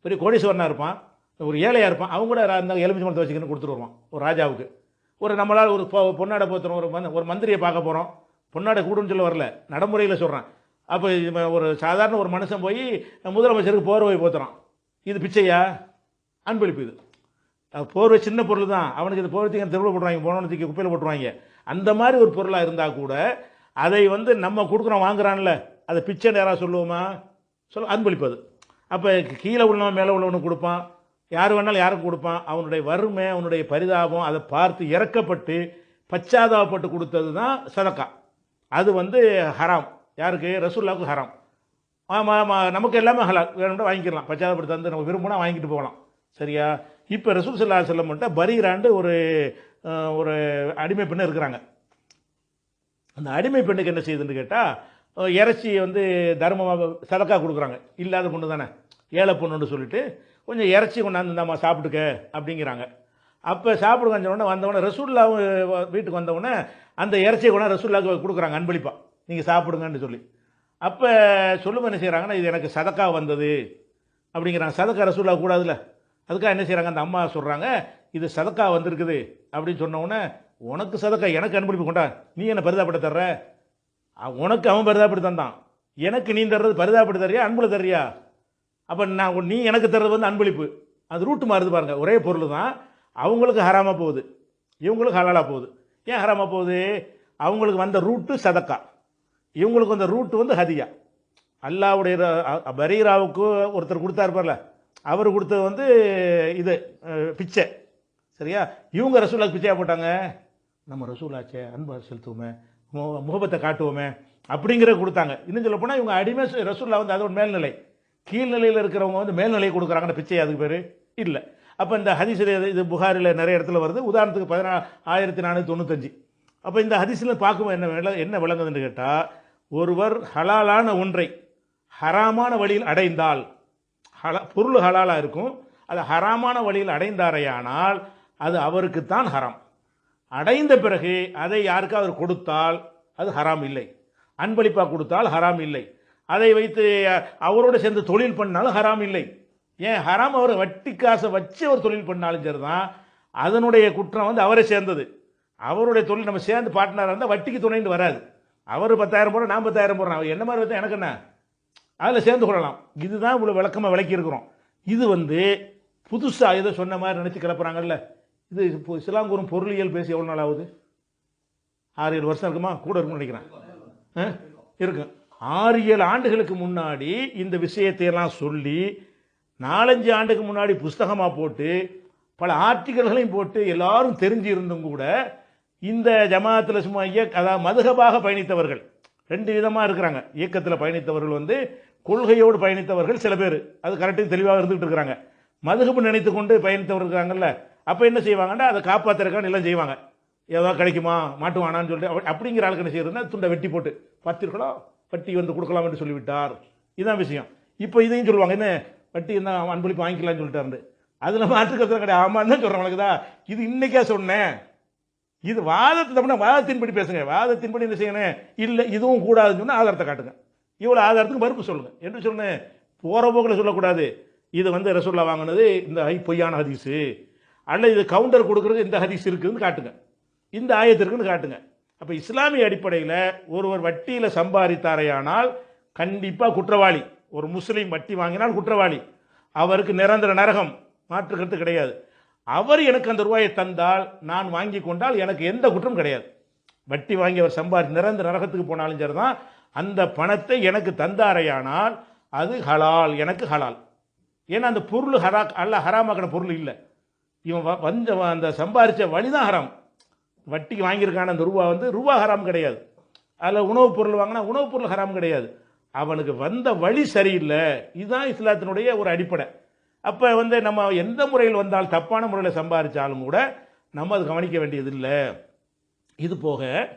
பெரிய கோடீஸ்வரனாக இருப்பான். ஒரு ஏழையாக இருப்பான். அவங்க கூட அந்த எலுமிச்சை மரத்தை வச்சுக்கின்னு கொடுத்துட்டு வருவான் ஒரு ராஜாவுக்கு. ஒரு நம்மளால் ஒரு பொ- பொன்னாடை போத்துறோம் ஒரு மந்த- ஒரு மந்திரியை பார்க்க போகிறோம் பொன்னாடை கூடுன்னு சொல்ல வரல நடைமுறையில் சொல்கிறேன் அப்போ ஒரு சாதாரண ஒரு மனுஷன் போய் முதலமைச்சருக்கு போர்வை போத்துறான். இது பிச்சையா? அன்பளிப்பு இது. அது போர்வை சின்ன பொருள் தான். அவனுக்கு இது போர்வை தூக்கி தெருவில் போட்டுருவாங்க போனவனு தூக்கி குப்பையில் போட்டுருவாங்க. அந்த மாதிரி ஒரு பொருளாக இருந்தால் கூட அதை வந்து நம்ம கொடுக்குறோம் வாங்குறான்ல. அதை பிச்சை நேராக சொல்லுவோமா? சொல்ல அன்பளிப்பு அது அப்போ கீழே உள்ளவன் மேலே உள்ளவனுக்கு கொடுப்பான். யார் வேணாலும் யாருக்கு கொடுப்பான்? அவனுடைய வறுமை அவனுடைய பரிதாபம் அதை பார்த்து இறக்கப்பட்டு பச்சாதாபப்பட்டு கொடுத்தது தான் சதக்கா. அது வந்து ஹராம். யாருக்கு? ரசூல்லாவுக்கு ஹராம். நமக்கு எல்லாமே ஹலால். வேணும்னா வாங்கிக்கலாம். பச்சாதாபப்பட்டு தந்து நம்ம விரும்பினா வாங்கிட்டு போகலாம். சரியா? இப்போ ரசூல் சல்லா செல்லம் மட்டும் பரீராண்டு ஒரு ஒரு அடிமை பெண்ணு இருக்கிறாங்க. அந்த அடிமை பெண்ணுக்கு என்ன செய்யுதுன்னு கேட்டால் இறைச்சி வந்து தர்மமாக சதக்கா கொடுக்குறாங்க. இல்லாத பொண்ணு தானே. ஏழை பொண்ணுன்னு சொல்லிட்டு கொஞ்சம் இறைச்சி கொண்டாந்து இந்தாம்மா சாப்பிட்டுக்க அப்படிங்கிறாங்க. அப்போ சாப்பிடுங்க உடனே வந்தவொடனே ரசூல்லா வீட்டுக்கு வந்தவொடனே அந்த இறைச்சியை கொண்டா ரசூல்லாவுக்கு கொடுக்குறாங்க அன்பளிப்பா. நீங்கள் சாப்பிடுங்கன்னு சொல்லி. அப்போ சொல்லுங்க என்ன செய்கிறாங்கன்னா இது எனக்கு சதக்கா வந்தது அப்படிங்கிறாங்க. சதக்கா ரசூல்லா கூடாதுல்ல. அதுக்காக என்ன செய்கிறாங்க அந்த அம்மா சொல்கிறாங்க இது சதக்கா வந்திருக்குது அப்படின்னு சொன்னவுடனே உனக்கு சதக்கா எனக்கு அன்பளிப்பு கொண்டா நீ என்னை பரிதாபப்பட தர்ற? உனக்கு அவன் பரிதாபப்படி தந்தான். எனக்கு நீ தர்றது பரிதாபப்படி தரியா அன்புல தர்றியா? அப்போ நான் நீ எனக்கு தர்றது வந்து அன்பளிப்பு. அது ரூட்டு மாறுது பாருங்க. ஒரே பொருள் தான். அவங்களுக்கு ஹராமா போகுது. இவங்களுக்கு ஹலாலாக போகுது. ஏன் ஹராமா போகுது? அவங்களுக்கு வந்த ரூட்டு சதக்கா. இவங்களுக்கு வந்த ரூட்டு வந்து ஹதியா. அல்லாவுடைய பரீராவுக்கு ஒருத்தர் கொடுத்தாரு பாருல. அவர் கொடுத்தது வந்து இது பிச்சை. சரியா? இவங்க ரசூலாக்கு பிச்சையாக போட்டாங்க? நம்ம ரசூலாச்சே அன்பா செலுத்துவோமே. முகபத்தை காட்டுவோமே அப்படிங்கிற கொடுத்தாங்க. இன்னும் சொல்ல போனால் இவங்க அடிமை ரசூல்லா வந்து அதோட மேல்நிலை. கீழ்நிலையில் இருக்கிறவங்க வந்து மேல்நிலை கொடுக்குறாங்கன்னு பிச்சை அதுக்கு பேர் இல்லை. அப்போ இந்த ஹதீஸில் இது புகாரில் நிறைய இடத்துல வருது. உதாரணத்துக்கு பதினா ஆயிரத்தி நானூற்றி தொண்ணூத்தஞ்சு. அப்போ இந்த ஹதீஸில் பார்க்கும்போது என்ன விள என்ன விளங்குதுன்னு கேட்டால் ஒருவர் ஹலாலான ஒன்றை ஹராமான வழியில் அடைந்தால் ஹலா பொருள் ஹலாலாக இருக்கும். அது ஹராமான வழியில் அடைந்தாரையானால் அது அவருக்குத்தான் ஹராம். அடைந்த பிறகு அதை யாருக்கு அவர் கொடுத்தால் அது ஹராம் இல்லை. அன்பளிப்பாக கொடுத்தால் ஹராம் இல்லை. அதை வைத்து அவரோடு அவரோட சேர்ந்து தொழில் பண்ணாலும் ஹராம் இல்லை. ஏன்? ஹராம் அவர் வட்டி காசை வச்சு அவர் தொழில் பண்ணாலும் சரி தான் அதனுடைய குற்றம் வந்து அவரை சேர்ந்தது. அவருடைய தொழில் நம்ம சேர்ந்து பார்ட்னராக இருந்தால் வட்டிக்கு துணைந்து வராது. அவர் பத்தாயிரம் போடுறோம் நான் பத்தாயிரம் போடுறேன். அவர் என்ன மாதிரி வச்சா எனக்கு என்ன? அதில் சேர்ந்து கொள்ளலாம். இதுதான் இவ்வளோ விளக்கமாக விளக்கி இருக்கிறோம் இது வந்து புதுசாக ஏதோ சொன்ன மாதிரி நினச்சி கிளப்புறாங்கல்ல? இது இப்போ சிலாங்கூரும் பொருளியல் பேசி எவ்வளோ நாள் ஆகுது? ஆறு ஏழு வருஷம் இருக்குமா? கூட இருக்கும்னு நினைக்கிறேன். ஆ? ஆறு ஏழு ஆண்டுகளுக்கு முன்னாடி இந்த விஷயத்தையெல்லாம் சொல்லி நாலஞ்சு ஆண்டுக்கு முன்னாடி புஸ்தகமாக போட்டு பல ஆர்டிகல்களையும் போட்டு எல்லாரும் தெரிஞ்சு இருந்தும் கூட இந்த ஜமாத்தில் சும்மா இயக்க அதாவது மதுகபாக பயணித்தவர்கள் ரெண்டு விதமாக இருக்கிறாங்க. இயக்கத்தில் பயணித்தவர்கள் வந்து கொள்கையோடு பயணித்தவர்கள் சில பேர். அது கரெக்டாக தெளிவாக இருந்துகிட்டு இருக்கிறாங்க. மதுகப்பு நினைத்து கொண்டு பயணித்தவர் இருக்காங்கல்ல? அப்போ என்ன செய்வாங்கன்னா அதை காப்பாற்றுறக்கான எல்லாம் செய்வாங்க. ஏதோ கிடைக்குமா மாட்டுவானான்னு சொல்லிட்டு அப்படி- அப்படிங்கிற ஆளுக்கு என்ன செய்யறதுன்னா துண்டை வெட்டி போட்டு பத்திருக்கலாம் வட்டி வந்து கொடுக்கலாம் என்று சொல்லிவிட்டார். இதுதான் விஷயம். இப்போ இதையும் சொல்லுவாங்க என்ன வட்டி என்ன அன்பளிப்பு வாங்கிக்கலாம்னு சொல்லிட்டாரு அதில் மாற்றுக்கிறது கிடையாது. ஆமான்னு தான் சொல்கிறேன் உனக்கு தான் இது இன்றைக்கே சொன்னேன். இது வாதத்தை தப்புனா வாதத்தின்படி பேசுங்க. வாதத்தின்படி என்ன செய்யணும்? இல்லை இதுவும் கூடாதுன்னு சொன்னால் ஆதாரத்தை காட்டுங்க. இவ்வளோ ஆதாரத்துக்கு மறுப்பு சொல்லுங்கள் என்று சொன்னேன்? போகிற போக்கில் சொல்லக்கூடாது. இது வந்து ரசோல்லா வாங்கினது இந்த ஐ பொய்யான ஹதீஸு. அல்ல இது கவுண்டர் கொடுக்குறது இந்த ஹதீஸ் இருக்குதுன்னு காட்டுங்க. இந்த ஆயத்திற்குன்னு காட்டுங்க. அப்போ இஸ்லாமிய அடிப்படையில் ஒருவர் வட்டியில் சம்பாதித்தாரையானால் கண்டிப்பாக குற்றவாளி. ஒரு முஸ்லீம் வட்டி வாங்கினால் குற்றவாளி. அவருக்கு நிரந்தர நரகம். மாற்றுக்கிறது கிடையாது. அவர் எனக்கு அந்த ரூபாயை தந்தால் நான் வாங்கி கொண்டால் எனக்கு எந்த குற்றம் கிடையாது. வட்டி வாங்கி அவர் சம்பாதி நிரந்தர நரகத்துக்கு போனாலும் சரிதான். அந்த பணத்தை எனக்கு தந்தாரையானால் அது ஹலால். எனக்கு ஹலால். ஏன்னா அந்த பொருள் ஹரா அல்ல ஹராமாக்கின பொருள் இல்லை. இவன் வ- வந்த அந்த சம்பாரித்த வழிதான் ஹராம் வட்டிக்கு வாங்கியிருக்கான அந்த ரூபா வந்து ரூபா ஹராம் கிடையாது. அதில் உணவுப் பொருள் வாங்கினா உணவுப் பொருள் ஹராம் கிடையாது. அவனுக்கு வந்த வழி சரியில்லை. இதுதான் இஸ்லாத்தினுடைய ஒரு அடிப்படை. அப்போ வந்து நம்ம எந்த முறையில் வந்தால் தப்பான முறையில் சம்பாதிச்சாலும் கூட நம்ம அது கவனிக்க வேண்டியதில்லை. இது போக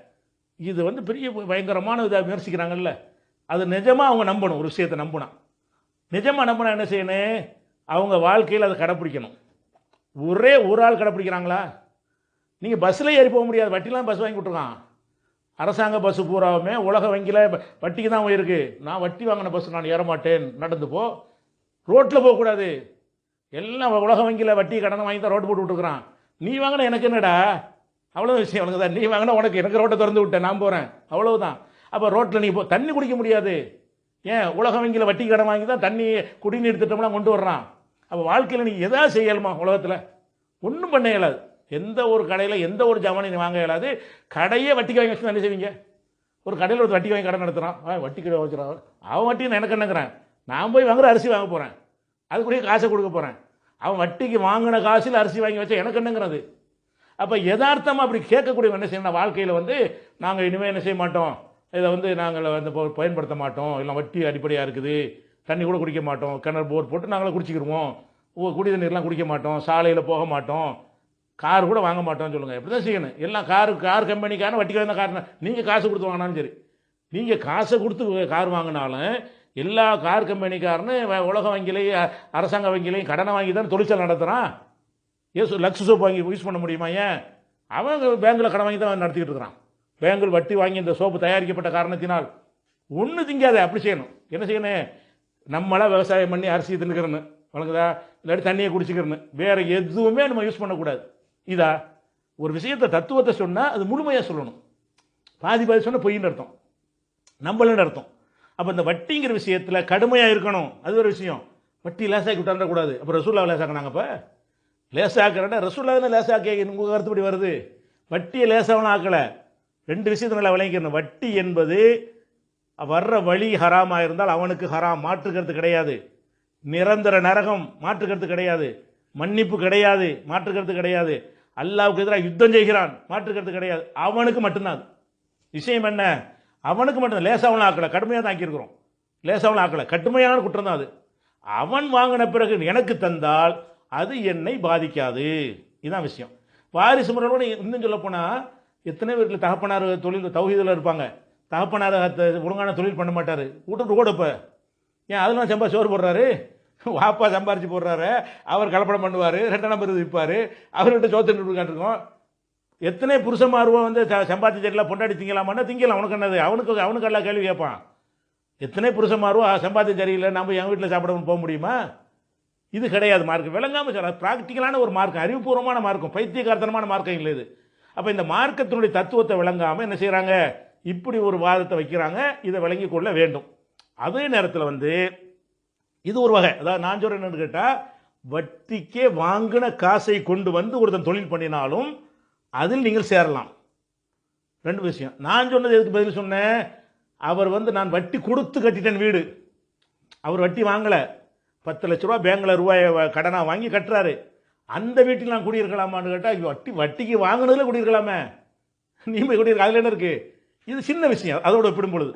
இது வந்து பெரிய பயங்கரமான இதாக விமர்சிக்கிறாங்கல்ல. அது நிஜமாக அவங்க நம்பணும் ஒரு விஷயத்தை நம்பினா. நிஜமாக நம்பினா என்ன செய்யணும்? அவங்க வாழ்க்கையில் அதை கடைப்பிடிக்கணும். ஒரே ஒரு ஆள் கடைப்பிடிக்கிறாங்களா? நீங்கள் பஸ்ஸில் ஏறி போக முடியாது. வட்டிலாம் பஸ் வாங்கி விட்ருக்கான் அரசாங்க பஸ்ஸு பூராவுமே உலக வங்கியில் வட்டிக்கு தான் போயிருக்கு. நான் வட்டி வாங்கின பஸ் நான் ஏற மாட்டேன் நடந்து போ. ரோட்டில் போகக்கூடாது எல்லாம் உலக வங்கியில் வட்டி கடனை வாங்கி தான் ரோட்டு போட்டு விட்டுருக்குறான். நீ வாங்கின எனக்கு என்னடா? அவ்வளோ விஷயம் உனக்கு தான். நீ வாங்கினா உனக்கு எனக்கு ரோட்டை திறந்து விட்டேன். நான் போகிறேன் அவ்வளவுதான். அப்போ ரோட்டில் நீ போ தண்ணி குடிக்க முடியாது. ஏன்? உலக வங்கியில் வட்டி கடன் வாங்கி தான் தண்ணி குடிநீர் திட்டம்லாம் கொண்டு வர்றான். அப்போ வாழ்க்கையில் நீ எதாவது செய்யலுமா உலகத்தில்? ஒன்றும் பண்ண இயலாது. எந்த ஒரு கடையில் எந்த ஒரு ஜாமானையும் வாங்க இயலாது. கடையே வட்டிக்கு வாங்கி வச்சு என்ன செய்வீங்க? ஒரு கடையில் ஒரு வட்டி வாங்கி கடை நடத்துகிறான் வட்டி கடை வச்சுறான் அவன் வட்டி எனக்கு என்னங்கிறான். நான் போய் வாங்குற அரிசி வாங்க போகிறேன் அதுக்குரிய காசை கொடுக்க போகிறேன் அவன் வட்டிக்கு வாங்கின காசில் அரிசி வாங்கி வச்சா எனக்கு என்னங்கிறது? அப்போ யதார்த்தமாக அப்படி கேட்கக்கூடிய என்ன செய்யணும் வாழ்க்கையில் வந்து நாங்கள் இனிமேல் என்ன செய்ய மாட்டோம்? இதை வந்து நாங்கள் வந்து பயன்படுத்த மாட்டோம். இல்லை வட்டி அடிப்படையாக இருக்குது. தண்ணி கூட குடிக்க மாட்டோம். கிணறு போர் போட்டு நாங்களே குடிச்சிக்கிருவோம். குடி தண்ணீர்லாம் குடிக்க மாட்டோம். சாலையில் போக மாட்டோம். கார் கூட வாங்க மாட்டோம்னு சொல்லுங்கள் இப்படி தான் செய்யணும். எல்லாம் காரு கார் கம்பெனிக்கான வட்டிக்கு வந்த காரணம் நீங்கள் காசு கொடுத்து வாங்கினாலும் சரி. நீங்கள் காசை கொடுத்து கார் வாங்கினாலும் எல்லா கார் கம்பெனிக்காரனும் வ- உலக வங்கியிலையும் அரசாங்க வங்கியிலையும் கடனை வாங்கி தான் தொழிற்சாலை நடத்துகிறான் ஏசு லக்ஸ் சோப் வாங்கி யூஸ் பண்ண முடியுமா ஏன்? அவன் பேங்கில் கடன் வாங்கி தான் நடத்திக்கிட்டு இருக்கிறான். பேங்கில் வட்டி வாங்கி இந்த சோப்பு தயாரிக்கப்பட்ட காரணத்தினால் ஒன்று திங்காத அப்படி செய்யணும். என்ன செய்யணும்? நம்மளா விவசாயம் பண்ணி அரிசி தின்னுக்கிறேன்னு வழங்குதா இல்லாட்டி தண்ணியை குடிச்சிக்கிறேன்னு வேறு எதுவுமே நம்ம யூஸ் பண்ணக்கூடாது. இதா ஒரு விஷயத்தை தத்துவத்தை சொன்னால் அது முழுமையாக சொல்லணும். பாதி பாதி சொன்னால் பொய்ன்னு அர்த்தம். நம்மளுன்னு அர்த்தம். அப்போ இந்த வட்டிங்கிற விஷயத்தில் கடுமையாக இருக்கணும். அது ஒரு விஷயம். வட்டி லேசாக்கி விட்டாண்டக்கூடாது அப்போ ரசூல்லா லேசாக்கினாங்க இப்போ லேசாக்கிறேன்னா ரசூல்லா தானே லேசாக்கி உங்கள் கருத்துப்படி வருது. வட்டியை லேசாவனும் ஆக்கலை. ரெண்டு விஷயத்தை நல்லா விளங்கிக்கணும். வட்டி என்பது வர்ற வழி ஹராமாக இருந்தால் அவனுக்கு ஹராம் மாற்றுக்கிறது கிடையாது. நிரந்தர நரகம் மாற்றுக்கிறது கிடையாது. மன்னிப்பு கிடையாது மாற்றுக்கிறது கிடையாது. அல்லாவுக்கு எதிராக யுத்தம் செய்கிறான் மாற்றுக்கிறது கிடையாது. அவனுக்கு மட்டும்தான் விஷயம் என்ன? அவனுக்கு மட்டும் லேசாவனும் ஆக்கலை. கடுமையாக தான் ஆக்கியிருக்கிறோம். லேசாவனும் ஆக்கலை. கடுமையான குற்றம் தான் அது. அவன் வாங்கின பிறகு எனக்கு தந்தால் அது என்னை பாதிக்காது. இதுதான் விஷயம். வாரிசு முறையோட இன்னும் சொல்லப்போனால் எத்தனை பேருக்கு தகப்பனார் தொழில் தௌஹீதில் இருப்பாங்க. தகப்பனார் அத்த- ஒழுங்கான தொழில் பண்ண மாட்டார். வீட்டுக்கு கூட இப்போ. ஏன் அதெல்லாம் சம்பா சோறு போடுறாரு? வாப்பா சம்பாரிச்சு போடுறாரு. அவர் கலப்படம் பண்ணுவார். ரெண்டாம் நம்பர் விற்பார். அவர்கிட்ட சோத்து இருக்கோம் எத்தனை புருஷமாருவம் வந்து ச- சம்பாதிச்ச தெரியல பொண்டாடி திங்கலாமான்னா திங்கலாம். அவனுக்கு என்னது? அவனுக்கு அவனுக்கு எல்லாம் கேள்வி கேட்பான். எத்தனை புருஷமாருவா சம்பாத்தி சரியில்லை நம்ம எங்கள் வீட்டில் சாப்பிட போக முடியுமா? இது கிடையாது. மார்க் விளங்காமல் சொல்ல ப்ராக்டிக்கலான ஒரு மார்க்கம் அறிவுபூர்வமான மார்க்கம் பைத்தியகார்த்தனமான மார்க்கம் இல்லை இது. அப்போ இந்த மார்க்கத்தினுடைய தத்துவத்தை விளங்காமல் என்ன செய்கிறாங்க இப்படி ஒரு வாதத்தை வைக்கிறாங்க இதை விளங்கி கொள்ள வேண்டும். அதே நேரத்தில் வந்து இது ஒரு வகை. அதாவது நான் சொல்கிறேன் என்னன்னு கேட்டால் வட்டிக்கே வாங்கின காசை கொண்டு வந்து ஒருத்தன் தொழில் பண்ணினாலும் அதில் நீங்கள் சேரலாம். ரெண்டு விஷயம். நான் சொன்னது எதுக்கு பதில் சொன்னேன்? அவர் வந்து நான் வட்டி கொடுத்து கட்டிட்டேன் வீடு. அவர் வட்டி வாங்கலை. பத்து லட்ச ரூபா பேங்கில் ரூபாயை கடனாக வாங்கி கட்டுறாரு. அந்த வீட்டில் நான் குடியிருக்கலாமான்னு கேட்டால் வட்டி வட்டிக்கு வாங்கினதுல குடியிருக்கலாமே. நீ போய் குடியிருக்க அதில் என்ன இருக்குது இது சின்ன விஷயம் அதோட ஒப்பிடும் பொழுது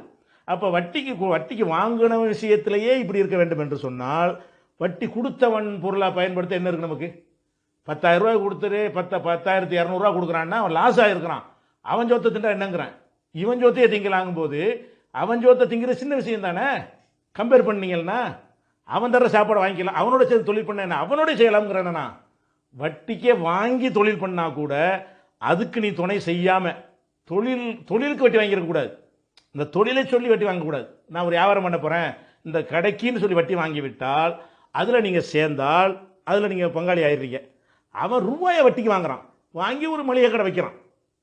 அப்போ வட்டிக்கு வட்டிக்கு வாங்கின விஷயத்திலேயே இப்படி இருக்க வேண்டும் என்று சொன்னால் வட்டி கொடுத்தவன் பொருளாக பயன்படுத்த என்ன இருக்கு நமக்கு? பத்தாயிரம் ரூபாய் கொடுத்துரு பத்த பத்தாயிரத்தி இரநூறுவா கொடுக்குறான்னா அவன் லாஸ் ஆகிருக்கிறான் அவன் ஜோத்தை தின்றா என்னங்கிறான்? இவன் ஜோத்தையே திங்கலாங்கும் போது அவன் ஜோத்தை திங்கிற சின்ன விஷயம் தானே? கம்பேர் பண்ணீங்கன்னா அவன் தர சாப்பாடு வாங்கிக்கலாம் அவனோட சேர்ந்து தொழில் பண்ண என்ன? அவனோட செய்யலாம்ங்கிறானா வட்டிக்கே வாங்கி தொழில் பண்ணால் கூட அதுக்கு நீ துணை செய்யாமல் தொழில் தொழிலுக்கு வட்டி வாங்கிடக்கூடாது இந்த தொழிலை சொல்லி வட்டி வாங்கக்கூடாது நான் ஒரு வியாபாரம் பண்ண போகிறேன் இந்த கடைக்குன்னு சொல்லி வட்டி வாங்கி விட்டால் அதில் நீங்கள் சேர்ந்தால் அதில் நீங்கள் பங்காளி ஆயிடுறீங்க. அவன் ரூபாயை வட்டிக்கு வாங்குறான். வாங்கி ஒரு மளிகை கடை வைக்கிறான்.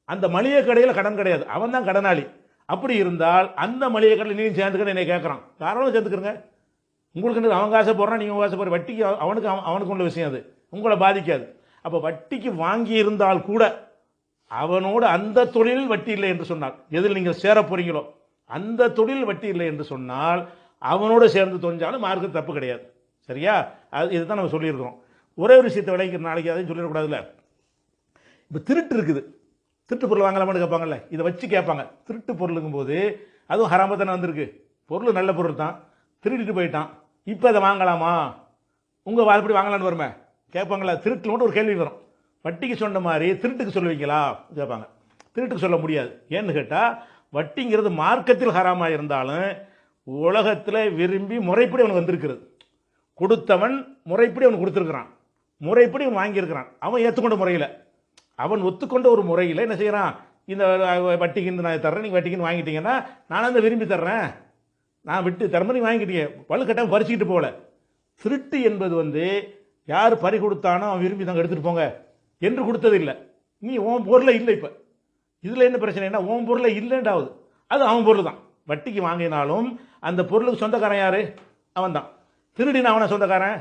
அந்த மளிகை கடையில் கடன் கிடையாது. அவன் தான் கடனாளி. அப்படி இருந்தால் அந்த மளிகை கடையில் நீ சேர்ந்துக்கன்னு என்னை கேட்குறான். தாராளமாக சேர்ந்துக்கிறங்க. உங்களுக்கு அவன் காசை போடுறான் நீங்கள் காசை போடுற வட்டிக்கு அவனுக்கு அவன் அவனுக்கு உள்ள விஷயம் அது. உங்களை பாதிக்காது. அப்போ வட்டிக்கு வாங்கி இருந்தால் கூட அவனோடு அந்த தொழிலில் வட்டி இல்லை என்று சொன்னார் எதில் நீங்கள் சேர போகிறீங்களோ அந்த தொழில் வட்டி இல்லை என்று சொன்னால் அவனோடு சேர்ந்து தொஞ்சாலும் மார்க்கு தப்பு கிடையாது. சரியா? அது இதுதான் நம்ம சொல்லியிருக்கிறோம். ஒரே ஒரு விஷயத்தை விளைவிக்கிற நாளைக்கு அதையும் சொல்லிடக்கூடாதுல்ல? இப்போ திருட்டு இருக்குது. திருட்டு பொருள் வாங்கலாமான்னு கேட்பாங்கல்ல? இதை வச்சு கேட்பாங்க. திருட்டு பொருளுங்கும் போது அதுவும் ஹராம தானே வந்திருக்கு. பொருள் நல்ல பொருள் தான். திருடிட்டு போயிட்டான். இப்போ அதை வாங்கலாமா? உங்கள் வாய்ப்படி வாங்கலான்னு வருமே. கேட்பாங்களா திருட்டில் மட்டும் ஒரு கேள்வி வரும். வட்டிக்கு சொன்ன மாதிரி திருட்டுக்கு சொல்லுவீங்களா? கேட்பாங்க. திருட்டுக்கு சொல்ல முடியாது. ஏன்னு கேட்டால் வட்டிங்கிறது மார்க்கத்தில் ஹராமாக இருந்தாலும் உலகத்தில் விரும்பி முறைப்படி அவனுக்கு வந்திருக்கிறது. கொடுத்தவன் முறைப்படி அவன் கொடுத்துருக்குறான். முறைப்படி அவன் வாங்கியிருக்கிறான். அவன் ஏற்றுக்கொண்ட முறையில். அவன் ஒத்துக்கொண்ட ஒரு முறையில் என்ன செய்கிறான் இந்த வட்டிக்கு வட்டிக்குன்னு நான் தர்றேன் நீங்கள் வட்டிக்குன்னு வாங்கிட்டீங்கன்னா நான் அந்த விரும்பி தர்றேன். நான் விட்டு தரமா நீ வாங்கிட்டீங்க. வலுக்கட்டாமல் பறிச்சுக்கிட்டு போகல. திருட்டு என்பது வந்து யார் பறி கொடுத்தானோ அவன் விரும்பி தாங்க எடுத்துகிட்டு போங்க. என்று கொடுத்தது இல்லை நீ உன் பொருளை இல்லை இப்போ. இதில் என்ன பிரச்சனைனா உன் பொருளை இல்லைன்றாவது. அது அவன் பொருள் தான் வட்டிக்கு வாங்கினாலும் அந்த பொருளுக்கு சொந்தக்காரன் யார்? அவன் தான் திருடின அவனை சொந்தக்காரன்?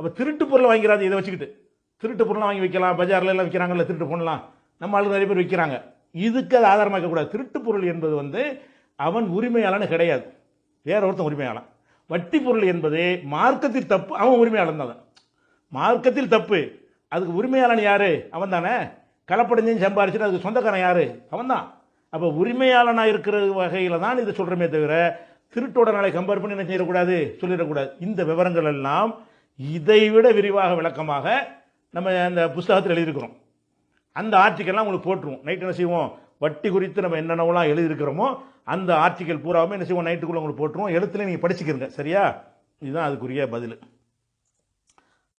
அப்போ திருட்டு பொருளை வாங்கிறாது இதை வச்சுக்கிட்டு. திருட்டு பொருளை வாங்கி வைக்கலாம் பஜார்ல எல்லாம் விற்கிறாங்கல்ல திருட்டு பொருள்லாம். நம்ம ஆளுக்கு நிறைய பேர் விற்கிறாங்க இதுக்கு அது ஆதாரமாக இருக்கக்கூடாது. திருட்டு பொருள் என்பது வந்து அவன் உரிமையாளன்னு கிடையாது. வேற ஒருத்தன் உரிமையாளன். வட்டி பொருள் என்பது மார்க்கத்தில் தப்பு அவன் உரிமையாளன் தான். மார்க்கத்தில் தப்பு. அதுக்கு உரிமையாளன் யார்? அவன் தானே கலப்படைஞ்சு சம்பாரிச்சுட்டு அதுக்கு சொந்தக்காரன் யார்? அவன் தான் அப்போ உரிமையாளனாக இருக்கிற வகையில் தான் இதை சொல்கிறோமே தவிர திருட்டோட நாளை கம்பேர் பண்ணி என்ன செய்யக்கூடாது சொல்லிடக்கூடாது. இந்த விவரங்கள் எல்லாம் இதை விட விரிவாக விளக்கமாக நம்ம அந்த புஸ்தகத்தில் எழுதியிருக்கிறோம். அந்த ஆர்டிக்கல்லாம் உங்களுக்கு போட்டுருவோம். நைட் என்ன செய்வோம்? வட்டி குறித்து நம்ம என்னென்னவெல்லாம் எழுதியிருக்கிறோமோ அந்த ஆர்டிக்கல் பூராவுமே என்ன செய்வோம்? நைட்டுக்குள்ளே உங்களுக்கு போட்டுருவோம். எழுத்துல நீங்கள் படிச்சுக்கிறங்க சரியா? இதுதான் அதுக்குரிய பதில்.